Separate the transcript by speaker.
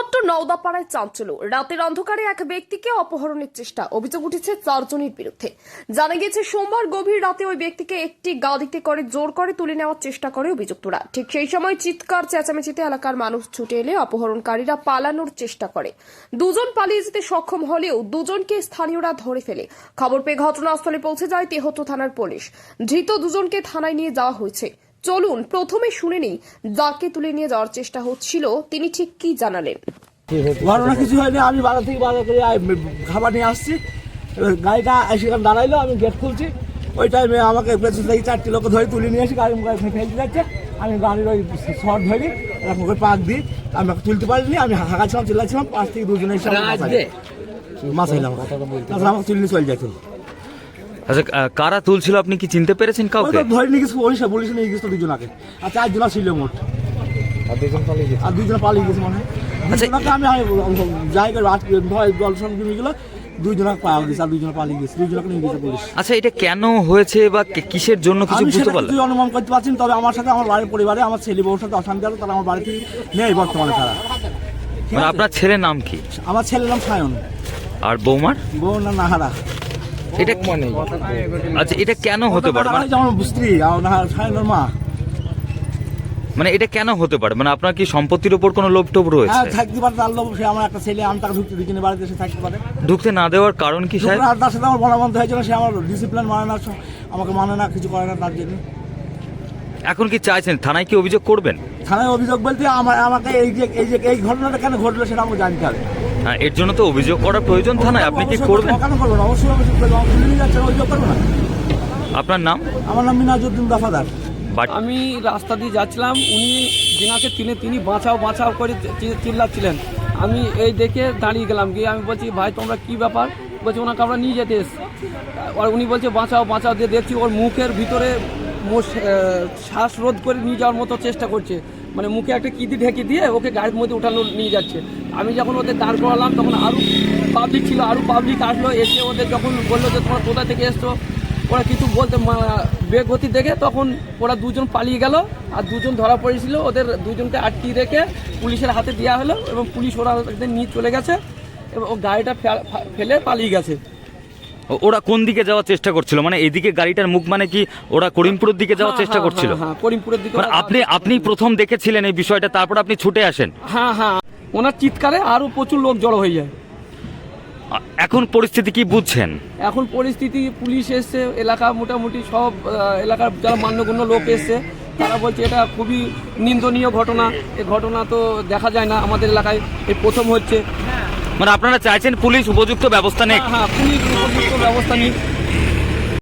Speaker 1: দিনহাট্ট নওদাপাড়ায় চাঞ্চল্য। রাতের অন্ধকারে এক ব্যক্তিকে অপহরণের চেষ্টা, অভিযোগ উঠেছে চারজনের বিরুদ্ধে। জানা গেছে সোমবার গভীর রাতে ওই ব্যক্তিকে একটি গাড়িতে করে, জোর করে তুলে নেওয়ার চেষ্টা করে অভিযুক্তরা। ঠিক সেই সময় চিৎকার, চেঁচামেচিতে এলাকার মানুষ ছুটে এলে অপহরণকারীরা পালানোর চেষ্টা করে। দুজন পালিয়ে যেতে সক্ষম হলেও দুজনকে স্থানীয়রা ধরে ফেলে। খবর পেয়ে ঘটনাস্থলে পৌঁছে যায় তেহত থানার পুলিশ। ধৃত দুজনকে থানায় নিয়ে যাওয়া হয়েছে। চলুন প্রথমে শুনে নেই যাকে তুলে নিয়ে যাওয়ার চেষ্টা হচ্ছিল তিনি ঠিক কি জানালেন?
Speaker 2: ঘটনা কিছু হয়নি আমি বাজার থেকে বাজার করে খাবার নিয়ে আসছি। এবার গাড়িটা সেখানে দাঁড়াইলো আমি গেট খুলছি। ওই টাইমে আমাকে পেছন থেকে চারটি লোক ধরে তুলে নিয়ে এসে গাড়ি গাড়ি ফেলতে যাচ্ছে। আমি গাড়ির ওই শর্ট ধরি এরকম করে পাক দিই আমি ওকে তুলতে পারিনি আমি হাঁকাছিলাম চিল্লাছিলাম পাশ থেকে দুজনে মাসাইলাম তারপরে আমাকে তুলে নিয়ে চলে যাইতো।
Speaker 3: আচ্ছা কারা তুলছিল আপনি কি চিনতে পেরেছেন কাউকে?
Speaker 2: ধরে নিয়ে গেছে পুলিশ পুলিশ নিয়ে গেছে দুজনাকে আর চারজনা ছিল মোট। আর দুজন পালিয়ে গেছে? মনে হয়।
Speaker 3: আচ্ছা,
Speaker 2: দুজনকে আমি জায়গায় রাত ভয় জল সঙ্গে নিয়ে গেলো দুইজনকে পাওয়া গেছে আর দুইজন পালিয়ে গেছে দুইজনকে নিয়ে গেছে পুলিশ।
Speaker 3: আচ্ছা এটা কেন হয়েছে বা কিসের জন্য কিছু
Speaker 2: আমি
Speaker 3: বুঝতে পারলেন?
Speaker 2: কিছুই অনুমান করতে পারছি তবে আমার সাথে আমার বাড়ির পরিবারে আমার ছেলে বউর সাথে অশান্তি আছে তারা আমার বাড়ি থেকে নেই বর্তমানে তারা।
Speaker 3: মানে আপনার ছেলের নাম কি?
Speaker 2: আমার ছেলের নাম সায়ন।
Speaker 3: আর বৌমার?
Speaker 2: বউ না নাহারা।
Speaker 3: এটা আচ্ছা এটা কেন হতে পারে? মানে
Speaker 2: আর নাহারা মা
Speaker 3: মানে এটা কেন হতে পারে? মানে আপনার কি সম্পত্তির উপর কোনো লোভ টোপ
Speaker 2: হ্যাঁ
Speaker 3: রয়েছে
Speaker 2: থাকতে পারে তার লোক সে আমার একটা ছেলে আমি তাকে ঢুকতে দিচ্ছি না, বাড়িতে এসে থাকতে পারে।
Speaker 3: ঢুকতে না দেওয়ার কারণ কি সাহেব?
Speaker 2: আর তার সাথে আমার বলা বন্ধ হয়েছিল সে আমার ডিসিপ্লিন মানে না আমাকে মানে না কিছু করে না তার জন্য।
Speaker 3: এখন কি চাইছেন? থানায় কি অভিযোগ করবেন?
Speaker 2: থানায় অভিযোগ বলতে আমার আমাকে এই যে এই যে এই ঘটনাটা কেন ঘটলো সেটা আমাকে জানতে হবে।
Speaker 3: হ্যাঁ এর জন্য তো অভিযোগ করার প্রয়োজন থানায়। আপনি কি করবেন? আপনার নাম?
Speaker 2: আমার নাম মিনাজুদ্দিন দফাদার
Speaker 4: আমি রাস্তা দিয়ে যাচ্ছিলাম উনি যিনাকে তিনি তিনি বাঁচাও বাঁচাও করে চিল্লাচ্ছিলেন। আমি এই দেখে দাঁড়িয়ে গেলাম গিয়ে আমি বলছি ভাই তোমরা কি ব্যাপার? বলছি ওনাকে আমরা নিয়ে যেতে এসছি। আর উনি বলছে বাঁচাও বাঁচাও দিয়ে দেখছি ওর মুখের ভিতরে আহ, শ্বাসরোধ করে নিয়ে যাওয়ার মতো চেষ্টা করছে। মানে মুখে একটা কিদি ঢেকে দিয়ে ওকে গাড়ির মধ্যে উঠানো নিয়ে যাচ্ছে। আমি যখন ওদের দাঁড় করালাম, তখন আরও পাবলিক ছিল, আরও পাবলিক আসলো, এসে ওদের যখন বলল যে তোমরা কোথা থেকে এসছো, ওরা কিছু বলতে বেগতি দেখে তখন ওরা দুজন পালিয়ে গেল, আর দুজন ধরা পড়েছিল। ওদের দুজনকে আটকিয়ে রেখে পুলিশের হাতে দেওয়া হলো এবং পুলিশ ওরা নিয়ে চলে গেছে এবং ও গাড়িটা ফেলে পালিয়ে গেছে।
Speaker 3: ওরা কোন দিকে যাওয়ার চেষ্টা করছিল? মানে এদিকে গাড়িটার মুখ মানে কি ওরা করিমপুরের দিকে যাওয়ার চেষ্টা করছিল?
Speaker 4: করিমপুরের দিকে
Speaker 3: আপনি আপনি প্রথম দেখেছিলেন এই বিষয়টা তারপর আপনি ছুটে আসেন?
Speaker 4: হ্যাঁ হ্যাঁ ওনার চিৎকারে আরও প্রচুর লোক জড়ো হয়ে যায়।
Speaker 3: এখন পরিস্থিতি কি বুঝছেন?
Speaker 4: এখন পরিস্থিতি পুলিশ এসছে এলাকা মোটামুটি সব এলাকার যারা মান্যগণ্য লোক এসছে তারা বলছে এটা খুবই নিন্দনীয় ঘটনা। এ ঘটনা তো দেখা যায় না আমাদের এলাকায় এই প্রথম হচ্ছে।
Speaker 3: মানে আপনারা চাইছেন পুলিশ উপযুক্ত ব্যবস্থা নেই
Speaker 4: হ্যাঁ হ্যাঁ পুলিশ উপযুক্ত ব্যবস্থা নিক।